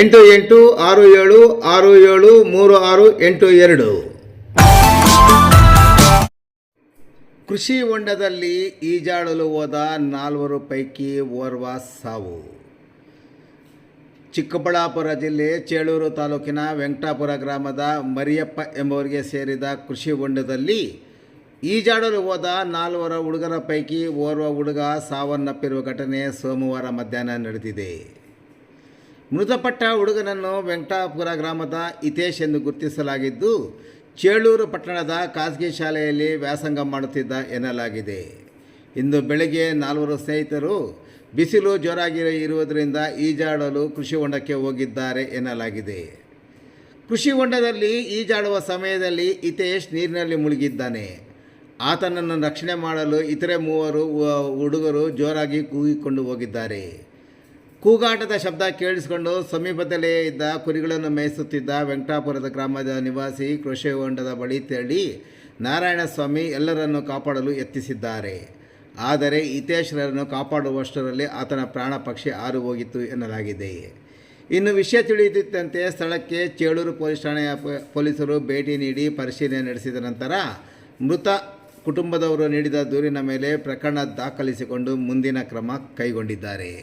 ಎಂಟು ಎಂಟು ಆರು ಏಳು ಆರು ಏಳು ಮೂರು ಆರು ಎಂಟು ಎರಡು. ಕೃಷಿ ಹೊಂಡದಲ್ಲಿ ಈಜಾಡಲು ಹೋದ ನಾಲ್ವರು ಪೈಕಿ ಓರ್ವ ಸಾವು. ಚಿಕ್ಕಬಳ್ಳಾಪುರ ಜಿಲ್ಲೆ ಚೇಳೂರು ತಾಲೂಕಿನ ವೆಂಕಟಾಪುರ ಗ್ರಾಮದ ಮರಿಯಪ್ಪ ಎಂಬುವರಿಗೆ ಸೇರಿದ ಕೃಷಿ ಹೊಂಡದಲ್ಲಿ ಈಜಾಡಲು ಹೋದ ನಾಲ್ವರ ಹುಡುಗರ ಪೈಕಿ ಓರ್ವ ಹುಡುಗ ಸಾವನ್ನಪ್ಪಿರುವ ಘಟನೆ ಸೋಮವಾರ ಮಧ್ಯಾಹ್ನ ನಡೆದಿದೆ. ಮೃತಪಟ್ಟ ಹುಡುಗನನ್ನು ವೆಂಕಟಾಪುರ ಗ್ರಾಮದ ಹಿತೇಶ್ ಎಂದು ಗುರುತಿಸಲಾಗಿದ್ದು, ಚೇಳೂರು ಪಟ್ಟಣದ ಖಾಸಗಿ ಶಾಲೆಯಲ್ಲಿ ವ್ಯಾಸಂಗ ಮಾಡುತ್ತಿದ್ದ ಎನ್ನಲಾಗಿದೆ. ಇಂದು ಬೆಳಗ್ಗೆ ನಾಲ್ವರು ಸ್ನೇಹಿತರು ಬಿಸಿಲು ಜೋರಾಗಿ ಇರುವುದರಿಂದ ಈಜಾಡಲು ಕೃಷಿ ಹೊಂಡಕ್ಕೆ ಹೋಗಿದ್ದಾರೆ ಎನ್ನಲಾಗಿದೆ. ಕೃಷಿ ಹೊಂಡದಲ್ಲಿ ಈಜಾಡುವ ಸಮಯದಲ್ಲಿ ಹಿತೇಶ್ ನೀರಿನಲ್ಲಿ ಮುಳುಗಿದ್ದಾನೆ. ಆತನನ್ನು ರಕ್ಷಣೆ ಮಾಡಲು ಇತರೆ ಮೂವರು ಹುಡುಗರು ಜೋರಾಗಿ ಕೂಗಿಕೊಂಡು ಹೋಗಿದ್ದಾರೆ. ಕೂಗಾಟದ ಶಬ್ದ ಕೇಳಿಸಿಕೊಂಡು ಸಮೀಪದಲ್ಲೇ ಇದ್ದ ಕುರಿಗಳನ್ನು ಮೇಯಿಸುತ್ತಿದ್ದ ವೆಂಕಟಾಪುರದ ಗ್ರಾಮದ ನಿವಾಸಿ ಕೃಷಿ ಹೊಂಡದ ಬಳಿ ತೆರಳಿ ನಾರಾಯಣಸ್ವಾಮಿ ಎಲ್ಲರನ್ನು ಕಾಪಾಡಲು ಯತ್ನಿಸಿದ್ದಾರೆ. ಆದರೆ ಹಿತೇಶ್ವರನ್ನು ಕಾಪಾಡುವಷ್ಟರಲ್ಲಿ ಆತನ ಪ್ರಾಣ ಪಕ್ಷಿ ಆರು ಹೋಗಿತ್ತು ಎನ್ನಲಾಗಿದೆ. ಇನ್ನು ವಿಷಯ ತಿಳಿಯುತ್ತಿದ್ದಂತೆ ಸ್ಥಳಕ್ಕೆ ಚೇಳೂರು ಪೊಲೀಸ್ ಠಾಣೆಯ ಪೊಲೀಸರು ಭೇಟಿ ನೀಡಿ ಪರಿಶೀಲನೆ ನಡೆಸಿದ ನಂತರ ಮೃತ ಕುಟುಂಬದವರು ನೀಡಿದ ದೂರಿನ ಮೇಲೆ ಪ್ರಕರಣ ದಾಖಲಿಸಿಕೊಂಡು ಮುಂದಿನ ಕ್ರಮ ಕೈಗೊಂಡಿದ್ದಾರೆ.